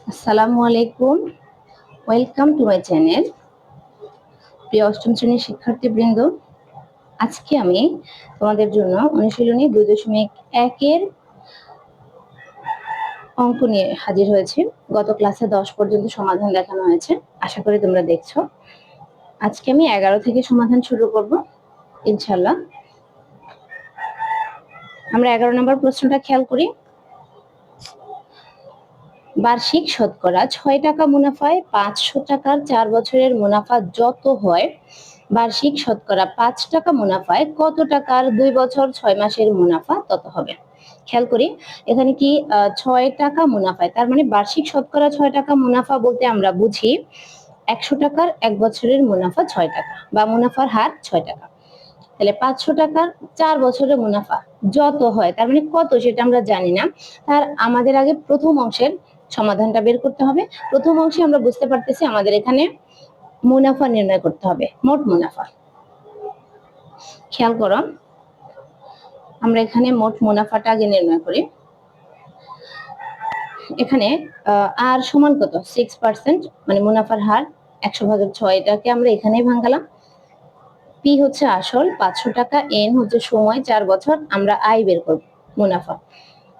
আসসালামু আলাইকুম। Welcome to my channel প্রিয় অষ্টম শ্রেণির শিক্ষার্থীবৃন্দ, আজকে আমি তোমাদের জন্য অনুশীলনী দুই দশমিক একের অঙ্ক নিয়ে হাজির হয়েছি। গত ক্লাসে দশ পর্যন্ত সমাধান দেখানো হয়েছে। আশা করি তোমরা দেখছ। আজকে আমি এগারো থেকে সমাধান শুরু করব ইনশাল্লাহ আমরা এগারো নম্বর প্রশ্নটা খেয়াল করি। বার্ষিক শতকরা ছয় টাকা মুনাফায় পাঁচশো টাকার চার বছরের মুনাফা যত হয়, বার্ষিক শতকরা পাঁচ টাকা মুনাফায় কত টাকার দুই বছর ছয় মাসের মুনাফা তত হবে? খেয়াল করি, এখানে কি ছয় টাকা মুনাফায়, তার মানে বার্ষিক শতকরা ছয় টাকা মুনাফা বলতে আমরা বুঝি একশো টাকার এক বছরের মুনাফা ছয় টাকা বা মুনাফার হার ছয় টাকা। তাহলে পাঁচশো টাকার চার বছরের মুনাফা যত হয়, তার মানে কত সেটা আমরা জানি না। তার আমাদের আগে প্রথম অংশের সমাধানটা বের করতে হবে। প্রথম অংশে আমরা বুঝতে পারতেছি আমাদের এখানে মুনাফা নির্ণয় করতে হবে, মোট মুনাফা। খেয়াল করো, আমরা এখানে মোট মুনাফাটা আগে নির্ণয় করি। এখানে আর সমান কত? সিক্স পার্সেন্ট মানে মুনাফার হার একশো ভাগের ছয়, এটাকে আমরা এখানেই ভাঙালাম। পি হচ্ছে আসল, পাঁচশো টাকা এন হচ্ছে সময়, চার বছর, আমরা আই বের করব, মুনাফা।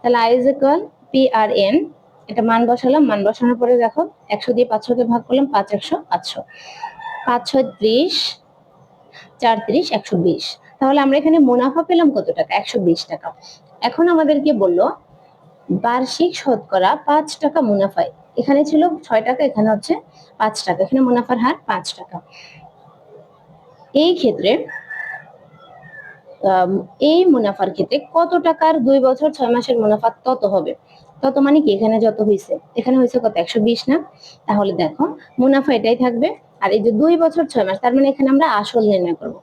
তাহলে I is P R N এটা মান বসালাম। মান বসানোর পরে দেখো, একশো দিয়ে পাঁচশোকে ভাগ করলাম, পাঁচ, একশো, পাঁচশো। পাঁচ, ছয়, ত্রিশ, চার, ত্রিশ, একশো বিশ। তাহলে আমরা এখানে মুনাফা পেলাম কত টাকা? একশো বিশ টাকা। এখন আমাদেরকে বলল, বার্ষিক শতকরা পাঁচ টাকা মুনাফায়। এখানে ছিল ছয় টাকা, এখানে হচ্ছে পাঁচ টাকা। এখানে মুনাফার হার পাঁচ টাকা। এই ক্ষেত্রে এই মুনাফার ক্ষেত্রে কত টাকার দুই বছর, ছয় মাসের মুনাফা তত হবে? তত মানে কি? এখানে যত হয়েছে এখানে হয়েছে কত? একশো বিশ না? তাহলে দেখো, মুনাফা এটাই থাকবে। আর এই যে দুই বছর ছয় মাস, তার মানে এখানে আমরা আসল নির্ণয় করব।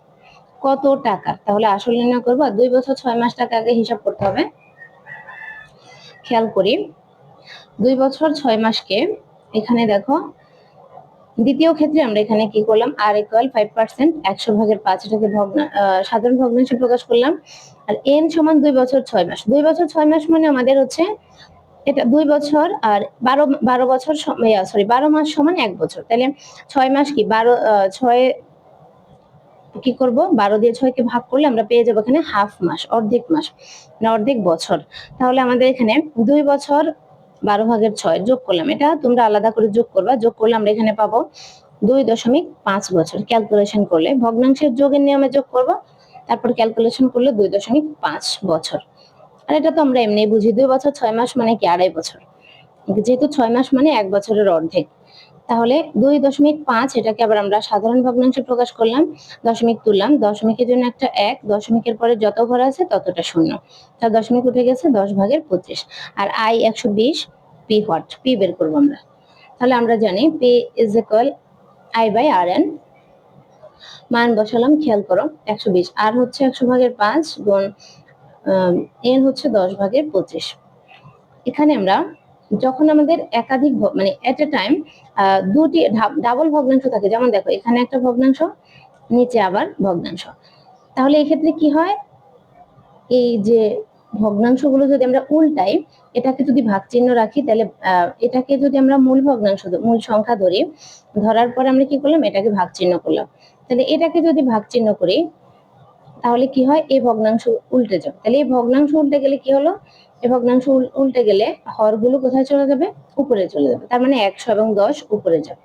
কত টাকা? তাহলে আসল নির্ণয় করব আর দুই বছর ছয় মাস টাকা আগে হিসাব করতে হবে। খেয়াল করি। দুই বছর ছয় মাসকে এখানে দেখো, দ্বিতীয় ক্ষেত্রে আমরা এখানে কি করলাম? আর ইকুয়াল ফাইভ পার্সেন্ট একশো ভাগের পাঁচ, এটাকে ভগ্না সাধারণ ভগ্নাংশে প্রকাশ করলাম। আর এন সমান দুই বছর ছয় মাস। দুই বছর ছয় মাস মানে আমাদের হচ্ছে এটা দুই বছর আর বারো বারো বছর সরি বারো মাস সমান এক বছর। তাহলে ছয় মাস কি? বারো ছয় কি করব? বারো দিয়ে ছয়কে ভাগ করলে আমরা পেয়ে যাব এখানে হাফ মাস, অর্ধেক মাস মানে অর্ধেক বছর। তাহলে আমাদের এখানে দুই বছর বারো ভাগের ছয় যোগ করলাম। এটা তোমরা আলাদা করে যোগ করবা। যোগ করলে আমরা এখানে পাবো দুই দশমিক পাঁচ বছর। ক্যালকুলেশন করলে ভগ্নাংশের যোগের নিয়মে যোগ করব। তারপর ক্যালকুলেশন করলে দুই দশমিক পাঁচ বছর। আর এটা তো আমরা এমনি বুঝি, দুই বছর, ছয় মাস মানে কি আড়াই বছর? যেহেতু ছয় মাস মানে এক বছরের অর্ধেক। তাহলে দুই দশমিক পাঁচ, এটাকে আবার আমরা সাধারণ ভগ্নাংশে প্রকাশ করলাম, দশমিক তুললাম, দশমিকের জন্য একটা এক, দশমিকের পরে যত ঘর আছে ততটা শূন্য। তার দশমিক উঠে গেছে দশ ভাগের পঁচিশ। আর আই একশো বিশ পি হোয়াট পি বের করব আমরা। তাহলে আমরা জানি P is equal I by R N মান বসালাম, খেয়াল করো, একশো বিশ। আর হচ্ছে একশো ভাগের পাঁচ গুণ এন হচ্ছে দশ ভাগের পঁচিশ। এখানে আমরা যখন আমাদের একাধিক মানে এট এ টাইম দুটি ডাবল ভগ্নাংশ থাকে। যেমন দেখো, এখানে একটা ভগ্নাংশ, নিচে আবার ভগ্নাংশ। তাহলে এক্ষেত্রে কি হয়? এই যে ভগ্নাংশগুলো যদি আমরা উল্টাই, এটাকে যদি ভাগ চিহ্ন রাখি, তাহলে এটাকে যদি আমরা মূল ভগ্নাংশ মূল সংখ্যা ধরি, ধরার পর আমরা কি করলাম? এটাকে ভাগ চিহ্ন করলাম। তাহলে এটাকে যদি ভাগ চিহ্ন করি তাহলে কি হয়? এই ভগ্নাংশ উল্টে যাবে। তাহলে এই ভগ্নাংশ উল্টে গেলে কি হলো? এই ভগ্নাংশ উল্টে গেলে হরগুলো কোথায় চলে যাবে? উপরে চলে যাবে। তার মানে একশো এবং দশ উপরে যাবে।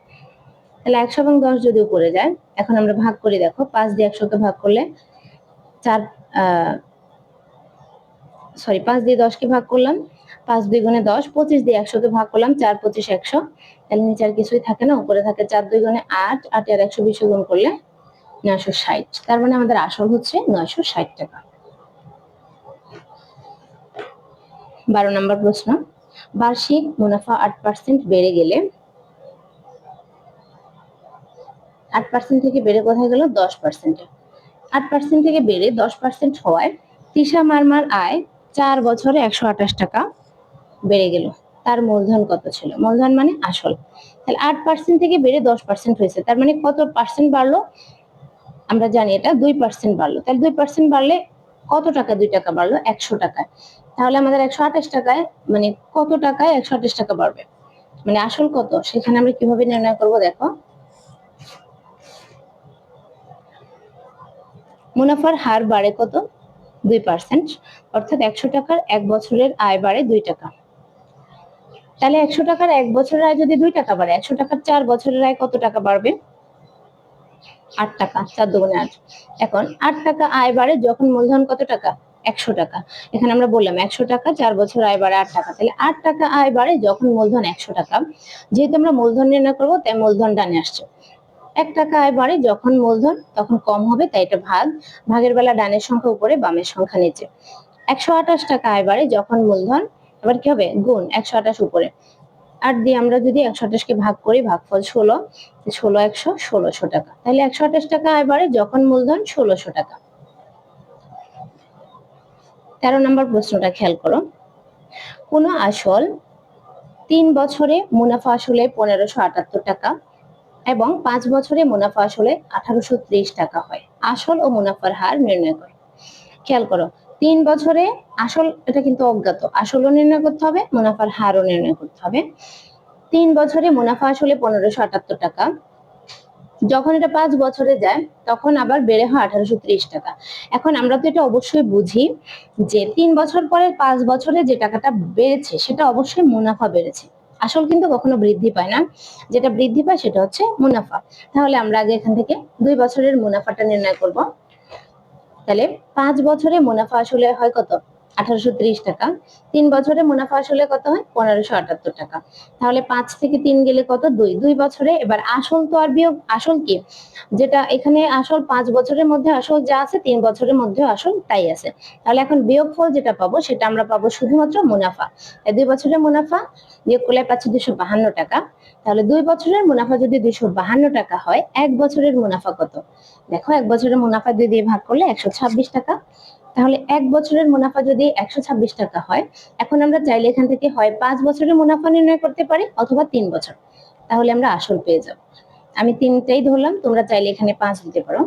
তাহলে একশো এবং দশ যদি উপরে যায়, এখন আমরা ভাগ করি, দেখো, পাঁচ দিয়ে একশোকে ভাগ করলে চার সরি পাঁচ দিয়ে দশকে ভাগ করলাম, পাঁচ দুই গুণে দশ, পঁচিশ দিয়ে একশোকে ভাগ করলাম, চার, পঁচিশ, একশো। তাহলে নিচে আর কিছুই থাকে না, উপরে থাকে চার দুই গুণে আট আট আর একশো বিশ গুণ করলে নয়শো ষাট। তার মানে আমাদের আসল হচ্ছে নয়শো ষাট টাকা। বারো নম্বর প্রশ্ন। বার্ষিক মুনাফা আট পার্সেন্ট বেড়ে গেলে আট পার্সেন্ট থেকে বেড়ে কোথায় গেল? দশ পার্সেন্টে আট পার্সেন্ট থেকে বেড়ে দশ পার্সেন্ট হওয়ায় তিশা মারমার আয় চার বছরে একশো আঠাশ টাকা বেড়ে গেল। তার মূলধন কত ছিল? মূলধন মানে আসল। তাহলে আট পার্সেন্ট থেকে বেড়ে দশ পার্সেন্ট হয়েছে। তার মানে কত পার্সেন্ট বাড়লো? আমরা জানি এটা দুই পার্সেন্ট বাড়লো। তাহলে দুই পার্সেন্ট বাড়লে কত টাকা? দুই টাকা বাড়লো একশো টাকায় তাহলে আমাদের একশো আঠাশ টাকায় মানে কত টাকায় একশো আঠাশ টাকা বাড়বে? মানে আসল কত? সেখানে আমরা কীভাবে নির্ণয় করব দেখো? মুনাফার হার বাড়ে কত? দুই পার্সেন্ট অর্থাৎ একশো টাকার এক বছরের আয় বাড়ে দুই টাকা। তাহলে একশো টাকার এক বছরের আয় যদি দুই টাকা বাড়ে, একশো টাকার চার বছরের আয় কত টাকা বাড়বে? আট টাকা, চার দুগুণে আট। এখন আট টাকা আয় বাড়ে যখন মূলধন কত টাকা? একশো টাকা। এখানে আমরা বললাম একশো টাকা, চার বছর আয় বাড়ে আট টাকা। তাহলে আট টাকা আয় বাড়ে যখন মূলধন একশো টাকা। যেহেতু আমরা মূলধন নির্ণয় করব, তাই মূলধন ডানে আসছে। এক টাকা আয় বাড়ে যখন মূলধন, তখন কম হবে, তাই এটা ভাগ। ভাগের বেলা ডানের সংখ্যা উপরে, বামের সংখ্যা নিচে। একশো আঠাশ টাকা আয় বাড়ে যখন মূলধন, এবার কি হবে? গুণ একশো আঠাশ উপরে। আট দিয়ে আমরা যদি একশো আঠাশকে ভাগ করি, ভাগফল ষোলো ষোলো একশো ষোলোশো টাকা। তাহলে একশো আঠাশ টাকা বাড়ে যখন মূলধন ষোলোশো টাকা। তেরো নম্বর প্রশ্নটা খেয়াল করো। কোনো আসল তিন বছরে মুনাফা আসলে পনেরোশো আটাত্তর টাকা এবং পাঁচ বছরে মুনাফা আসলে আঠারোশো ত্রিশ টাকা হয়। আসল ও মুনাফার হার নির্ণয় করো। খেয়াল করো তিন বছরে আসল, এটা কিন্তু অজ্ঞাত। আসলও নির্ণয় করতে হবে, মুনাফার হারও নির্ণয় করতে হবে। তিন বছরে মুনাফা আসলে পনেরোশো আটাত্তর টাকা। যখন এটা পাঁচ বছরে যায়, তখন আবার বেড়ে হয় আঠারোশো ত্রিশ টাকা। এখন আমরা তো এটা অবশ্যই বুঝি যে তিন বছর পরে পাঁচ বছরে যে টাকাটা বেড়েছে, সেটা অবশ্যই মুনাফা বেড়েছে। আসল কিন্তু কখনো বৃদ্ধি পায় না। যেটা বৃদ্ধি পায় সেটা হচ্ছে মুনাফা। তাহলে আমরা আগে এখান থেকে দুই বছরের মুনাফাটা নির্ণয় করব। তাহলে পাঁচ বছরে মুনাফা আসলে হয় কত? আঠারোশো ত্রিশ টাকা। তিন বছরে মুনাফা আসলে কত হয়? পনেরোশো আটাত্তর টাকা। তাহলে পাঁচ থেকে তিন গেলে কত? দুই। দুই বছরে এবার আসল তো আর বিয়োগ, আসল কি? যেটা এখানে আসল পাঁচ বছরের মধ্যে আসল যা আছে, তিন বছরের মধ্যে আসল তাই আছে। তাহলে এখন বিয়োগ ফল যেটা পাবো, সেটা আমরা পাবো শুধুমাত্র মুনাফা। দুই বছরের মুনাফা বিয়োগ করলে পাচ্ছি দুশো বাহান্ন টাকা। তাহলে দুই বছরের মুনাফা যদি দুশো বাহান্ন টাকা হয়, এক বছরের মুনাফা কত? দেখো, এক বছরের মুনাফা দিয়ে ভাগ করলে একশো ছাব্বিশ টাকা। তাহলে এক বছরের মুনাফা যদি একশো ছাব্বিশ টাকা হয়, এখন আমরা চাইলে এখান থেকে হয় পাঁচ বছরের মুনাফা নির্ণয় করতে পারি অথবা তিন বছর। তাহলে আমরা আসল পেয়ে যাব। আমি তিনটাই ধরলাম, তোমরা চাইলে এখানে পাঁচ দিতে পারো।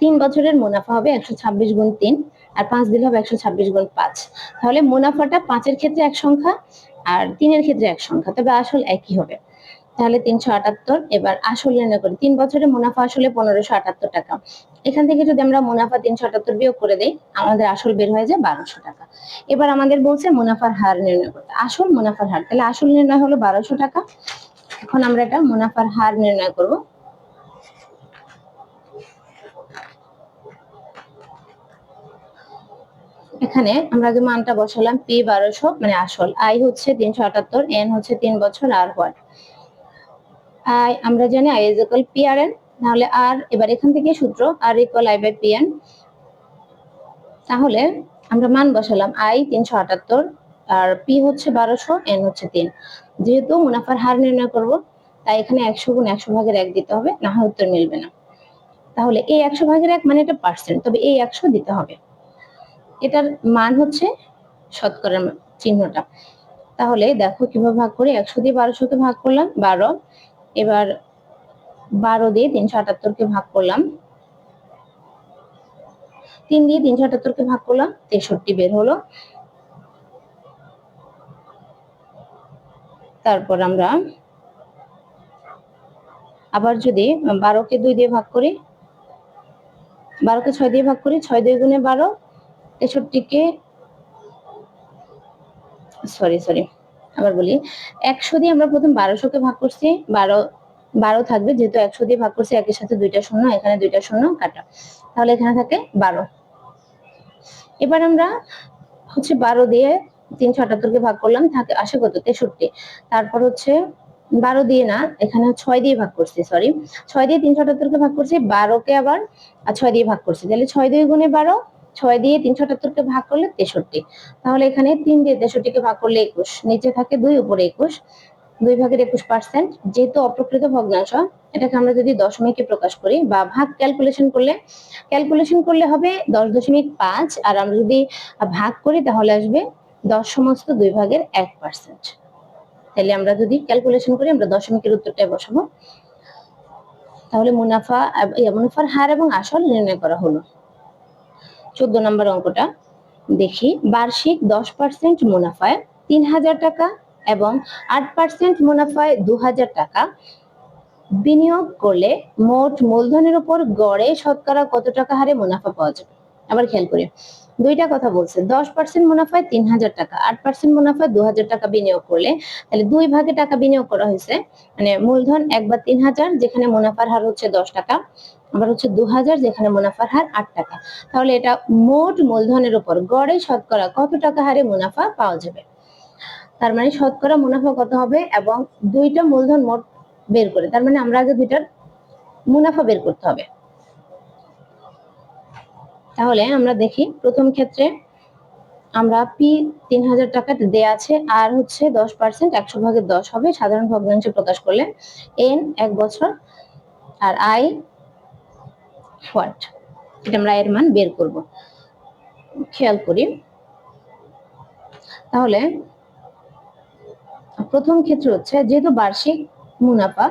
তিন বছরের মুনাফা হবে একশো ছাব্বিশ গুণ তিন, আর পাঁচ দিলে হবে একশো ছাব্বিশ গুণ পাঁচ। তাহলে মুনাফাটা পাঁচের ক্ষেত্রে এক সংখ্যা, আর তিনের ক্ষেত্রে এক সংখ্যা। তবে আসল একই হবে। তাহলে তিনশো আটাত্তর, এবার আসল নির্ণয় করি। তিন বছরে মুনাফা আসলে পনেরোশো আটাত্তর টাকা। এখান থেকে যদি আমরা মুনাফা তিনশো আটাত্তর বিয়োগ করে দেই, আমাদের আসল বের হয়ে যায় বারোশো টাকা। এবার আমাদের বলছে মুনাফার হার নির্ণয় করতে। আসল মুনাফার হার, তাহলে আসল নির্ণয় হলো বারোশো টাকা। এখন আমরা এটা মুনাফার হার নির্ণয় করব। এখানে আমরা আগে মানটা বসালাম, পি বারোশো মানে আসল। আই হচ্ছে তিনশো আটাত্তর, এন হচ্ছে তিন বছর, আর হোয়াট? আই, আমরা জানি I is equal P R N তাহলে আর এবার এখান থেকে সূত্র R equal I by P N তাহলে আমরা মান বসালাম আই তিনশো আটাত্তর, আর পি হচ্ছে বারোশো এন হচ্ছে তিন। যেহেতু মুনাফার হার নির্ণয় করব, তাই এখানে একশো গুণ একশো ভাগের এক দিতে হবে, না হয় উত্তর মিলবে না। তাহলে এই একশো ভাগের এক মানে এটা পার্সেন্ট তবে এই একশো দিতে হবে। এটার মান হচ্ছে শতকরার চিহ্নটা। তাহলে দেখো কীভাবে ভাগ করি, একশো দিয়ে বারোশোকে ভাগ করলাম, বারো। এবার বারো দিয়ে তিনশো আটাত্তরকে ভাগ করলাম। তিন দিয়ে তিনশো আটাত্তরকে ভাগ করলাম, তেষট্টি বের হলো। তারপর আমরা আবার যদি বারোকে দুই দিয়ে ভাগ করি বারোকে ছয় দিয়ে ভাগ করি, ছয় দুই গুণে বারো তেষট্টিকে সরি সরি আবার বলি, একশো দিয়ে আমরা প্রথম বারোশোকে ভাগ করছি, বারো বারো থাকবে যেহেতু একশো দিয়ে ভাগ করছি, একের সাথে দুইটা শূন্য, এখানে দুইটা শূন্য কাটা। তাহলে এখানে থাকে বারো। এবার আমরা হচ্ছে বারো দিয়ে তিনশো আটাত্তরকে ভাগ করলাম, থাকে, আসে কত? তেষট্টি। তারপর হচ্ছে বারো দিয়ে না, এখানে ছয় দিয়ে ভাগ করছি সরি ছয় দিয়ে তিনশো আটাত্তরকে ভাগ করছি, বারোকে আবার ছয় দিয়ে ভাগ করছি। তাহলে ছয় দুই গুণে বারো ছয় দিয়ে তিনশো আটাত্তরকে ভাগ করলে তেষট্টি। তাহলে এখানে তিন দিয়ে তেষট্টিকে ভাগ করলে একুশ, নিচে থাকে দুই, উপরে একুশ, দুই ভাগের একুশ পার্সেন্ট যেহেতু অপ্রকৃত ভগ্নাংশ, এটাকে আমরা যদি দশমিকে প্রকাশ করি বা ভাগ ক্যালকুলেশন করলে ক্যালকুলেশন করলে হবে দশ দশমিক পাঁচ, আর আমরা যদি ভাগ করি তাহলে আসবে দশ সমস্ত দুই ভাগের এক পার্সেন্ট তাহলে আমরা যদি ক্যালকুলেশন করি, আমরা দশমিকের উত্তরটাই বসাবো। তাহলে মুনাফা মুনাফার হার এবং আসল নির্ণয় করা হলো। চোদ্দ নম্বর অঙ্কটা দেখি। বার্ষিক দশ পার্সেন্ট মুনাফায় তিন হাজার টাকা এবং আট পার্সেন্ট মুনাফায় দু হাজার টাকা। বিনিয়োগ করলে মোট মূলধনের উপর গড়ে শতকরা কত টাকা হারে মুনাফা পাওয়া যাবে? আবার খেয়াল করি। দুইটা কথা বলছে দশ পার্সেন্ট মুনাফায় তিন হাজার টাকা, আট পার্সেন্ট মুনাফায় দু হাজার টাকা বিনিয়োগ করলে তাহলে দুই ভাগে টাকা বিনিয়োগ করা হয়েছে। মানে মূলধন একবার তিন হাজার, যেখানে মুনাফার হার হচ্ছে দশ টাকা, আবার হচ্ছে দু হাজার, যেখানে মুনাফার হার আট টাকা। তাহলে এটা মোট মূলধনের উপর গড়ে শতকরা কত টাকা হারে মুনাফা পাওয়া যাবে? তার মানে শতকরা মুনাফা কত হবে এবং দুইটা মূলধন মোট বের করে, তার মানে আমরা আগে দুইটার মুনাফা বের করতে হবে। তাহলে আমরা দেখি প্রথম ক্ষেত্রে আমরা পি তিন হাজার টাকা দেয়া আছে, আর হচ্ছে দশ পার্সেন্ট একশো ভাগের দশ হবে, সাধারণ ভগ্নাংশে প্রকাশ করলে এন এক বছর, আর আই হোয়াট এটা আমরা এর মান বের করব। খেয়াল করি। তাহলে প্রথম ক্ষেত্র হচ্ছে যেহেতু বার্ষিক মুনাফা,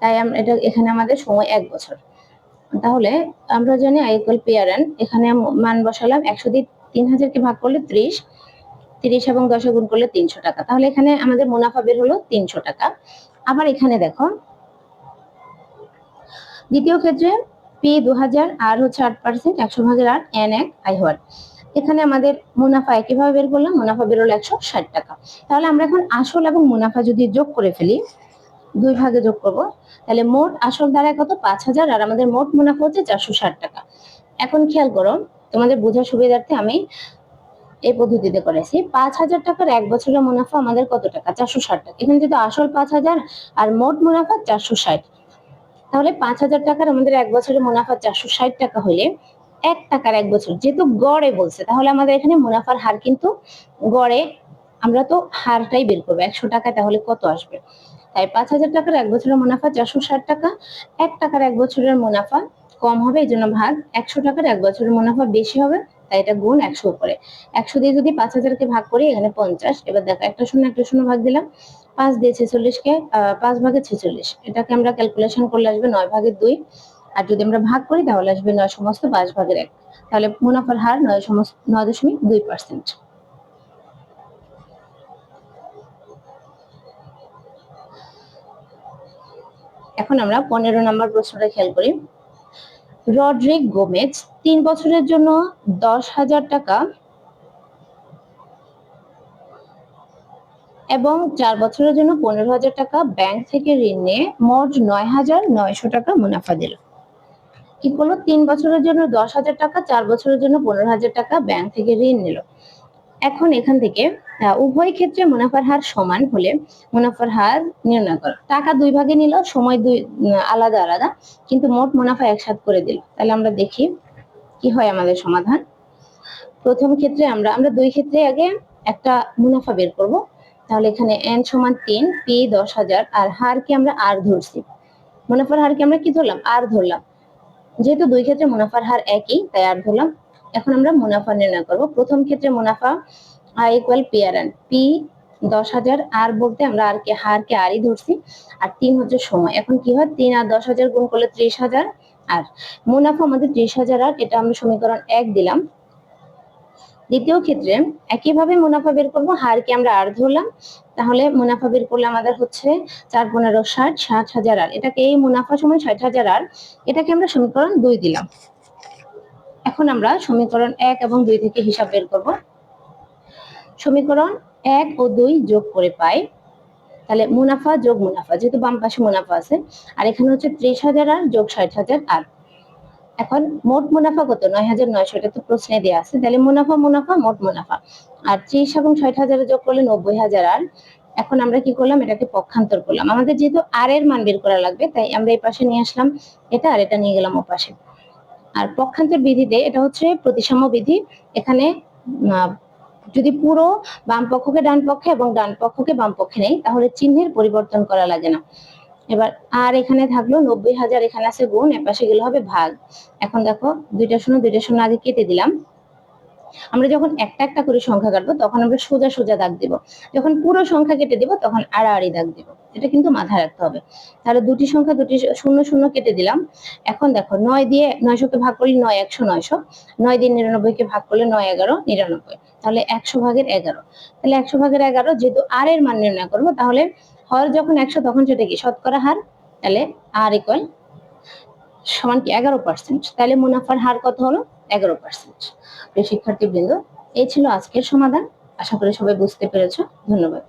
তাই আমরা এটা এখানে আমাদের সময় এক বছর। তাহলে আমরা জানি আই ইকুয়াল পিয়ারেন এখানে মান বসালাম একশো দিয়ে তিন হাজারকে ভাগ করলে ত্রিশ, তিরিশ এবং দশে গুণ করলে তিনশো টাকা। তাহলে এখানে আমাদের মুনাফা বের হলো তিনশো টাকা। আবার এখানে দেখো, দ্বিতীয় ক্ষেত্রে পি দু হাজার আর হচ্ছে আট পার্সেন্ট একশো ভাগের আট এন এক আই হওয়ার এখানে আমাদের মুনাফা একইভাবে বের করলাম, মুনাফা বের হলো একশো ষাট টাকা। তাহলে আমরা এখন আসল এবং মুনাফা যদি যোগ করে ফেলি দুই ভাগে যোগ করব। তাহলে মোট আসল দ্বারা কত? পাঁচ হাজার, আর আমাদের মোট মুনাফা হচ্ছে চারশো ষাট টাকা। এখন খেয়াল করো, তোমাদের বোঝার সুবিধার্থে আমি এই পদ্ধতিতে করেছি। পাঁচ হাজার টাকার এক বছরের মুনাফা আমাদের কত টাকা? চারশো ষাট টাকা। এখানে যেহেতু আসল পাঁচ হাজার আর মোট মুনাফা চারশো ষাট। তাহলে পাঁচ হাজার টাকার আমাদের এক বছরের মুনাফা চারশো ষাট টাকা হলে এক টাকার এক বছর। যেহেতু গড়ে বলছে, তাহলে আমাদের এখানে মুনাফার হার কিন্তু গড়ে আমরা তো হারটাই বের করব। একশো টাকায় তাহলে কত আসবে? তাই পাঁচ হাজার টাকার এক বছরের মুনাফা চারশো ষাট টাকা, এক টাকার এক বছরের মুনাফা কম হবে, এই জন্য ভাগ একশো টাকার এক বছরের মুনাফা বেশি হবে, তাই এটা গুণ একশো উপরে। একশো দিয়ে যদি পাঁচ হাজারকে ভাগ করি, এখানে পঞ্চাশ। এবার দেখো, একটা শূন্য একটা শূন্য ভাগ দিলাম। পাঁচ দিয়ে ছেচল্লিশকে পাঁচ ভাগে ছেচল্লিশ। এটাকে আমরা ক্যালকুলেশন করলে আসবে নয় ভাগের দুই। আর যদি আমরা ভাগ করি, তাহলে আসবে নয় সমস্ত পাঁচ ভাগের এক। তাহলে মুনাফার হার নয় সমস্ত, নয় দশমিক দুই পার্সেন্ট এখন আমরা পনেরো নম্বর প্রশ্নটা খেয়াল করি। রডরিক গোমেজ, তিন বছরের জন্য দশ হাজার টাকা এবং চার বছরের জন্য পনেরো হাজার টাকা ব্যাংক থেকে ঋণ নিয়ে মোট নয় হাজার নয়শো টাকা মুনাফা দিল। কি করল? তিন বছরের জন্য দশ হাজার টাকা, চার বছরের জন্য পনেরো হাজার টাকা ব্যাংক থেকে ঋণ নিল। এখন এখান থেকে উভয় ক্ষেত্রে মুনাফার হার সমান হলে মুনাফার হার নির্ণয় করো। টাকা দুই ভাগে নিল, সময় দুই আলাদা আলাদা, কিন্তু মোট মুনাফা একসাথে করে দিল। তাহলে আমরা দেখি কি হয় আমাদের সমাধান। প্রথম ক্ষেত্রে আমরা আমরা দুই ক্ষেত্রে আগে একটা মুনাফা বের করব। তাহলে এখানে এন সমান তিন পি দশ হাজার, আর হারকে আমরা আর ধরছি। মুনাফার হারকে আমরা কি ধরলাম? আর ধরলাম। যেহেতু দুই ক্ষেত্রে মুনাফার হার একই, তাই আর ধরলাম। এখন আমরা মুনাফা নির্ণয় করব। প্রথম ক্ষেত্রে মুনাফা I equal P R N P দশ হাজার আর বলতে আমরা আর কে হারকে আরই ধরছি, আর তিন হচ্ছে সময়। এখন কি হয়? তিন আর দশ হাজার গুণ করলে ত্রিশ হাজার, আর মুনাফা আমাদের ত্রিশ হাজার, আর এটা আমরা সমীকরণ এক দিলাম। দ্বিতীয় ক্ষেত্রে একইভাবে মুনাফা বের করব হারকে আমরা আর ধরলাম, তাহলে মুনাফা বের করলে আমাদের হচ্ছে চার পনেরো ষাট ষাট হাজার আর এটাকে এই মুনাফা সময় ষাট হাজার আর এটাকে আমরা সমীকরণ দুই দিলাম। এখন আমরা সমীকরণ এক এবং দুই থেকে হিসাব বের করব। সমীকরণ এক ও দুই যোগ করে পাই। তাহলে মুনাফা যোগ মুনাফা, যেহেতু বাম পাশে মুনাফা আছে, আর এখানে হচ্ছে ত্রিশ হাজার আর যোগ ষাট হাজার আর এখন মোট মুনাফা কত? নয় হাজার নয়শো, এটা তো প্রশ্নে দেওয়া আছে। তাহলে মুনাফা মুনাফা, মোট মুনাফা। আর ত্রিশ এবং ষাট হাজারে যোগ করলে নব্বই হাজার আর। এখন আমরা কি করলাম? এটাকে পক্ষান্তর করলাম। আমাদের যেহেতু আর এর মান বের করা লাগবে, তাই আমরা এই পাশে নিয়ে আসলাম। এটা আর এটা নিয়ে গেলাম ও পাশে। আর পক্ষান্তর বিধিতে এটা হচ্ছে প্রতিসাম্য বিধি। এখানে যদি পুরো বাম পক্ষকে ডান পক্ষে এবং ডান পক্ষকে বাম পক্ষে নেই, তাহলে চিহ্নের পরিবর্তন করা লাগে না। এবার, আর এখানে থাকল নব্বই হাজার, এখানে আছে গুণ এপাশে গেলে হবে ভাগ। এখন দেখো, দুইটা শূন্য দুইটা শূন্য আগে কেটে দিলাম। আমরা যখন একটা একটা করে সংখ্যা কাটবো, তখন আমরা সোজা সোজা দাগ দিব। যখন পুরো সংখ্যা কেটে দিব, তখন আড়াআড়ি দাগ দিব। এটা কিন্তু মাথায় রাখতে হবে। তাহলে দুটি সংখ্যা দুটি শূন্য শূন্য কেটে দিলাম। এখন দেখো, নয় দিয়ে নয়শোকে ভাগ করলে নয় একশো নয়শো। নয় দিয়ে নিরানব্বইকে ভাগ করলে নয় এগারো, নিরানব্বই। তাহলে একশো ভাগের এগারো। তাহলে একশো ভাগের এগারো, যেহেতু আর এর মান নির্ণয় করব, তাহলে হর যখন একশো, তখন সেটা কি? শতকরা হার? তাহলে আর ইকুয়াল সমান কি? এগারো পার্সেন্ট তাহলে মুনাফার হার কত হলো? এগারো পার্সেন্ট প্রিয় শিক্ষার্থীবৃন্দ, এই ছিল আজকের সমাধান। আশা করি সবাই বুঝতে পেরেছ। ধন্যবাদ।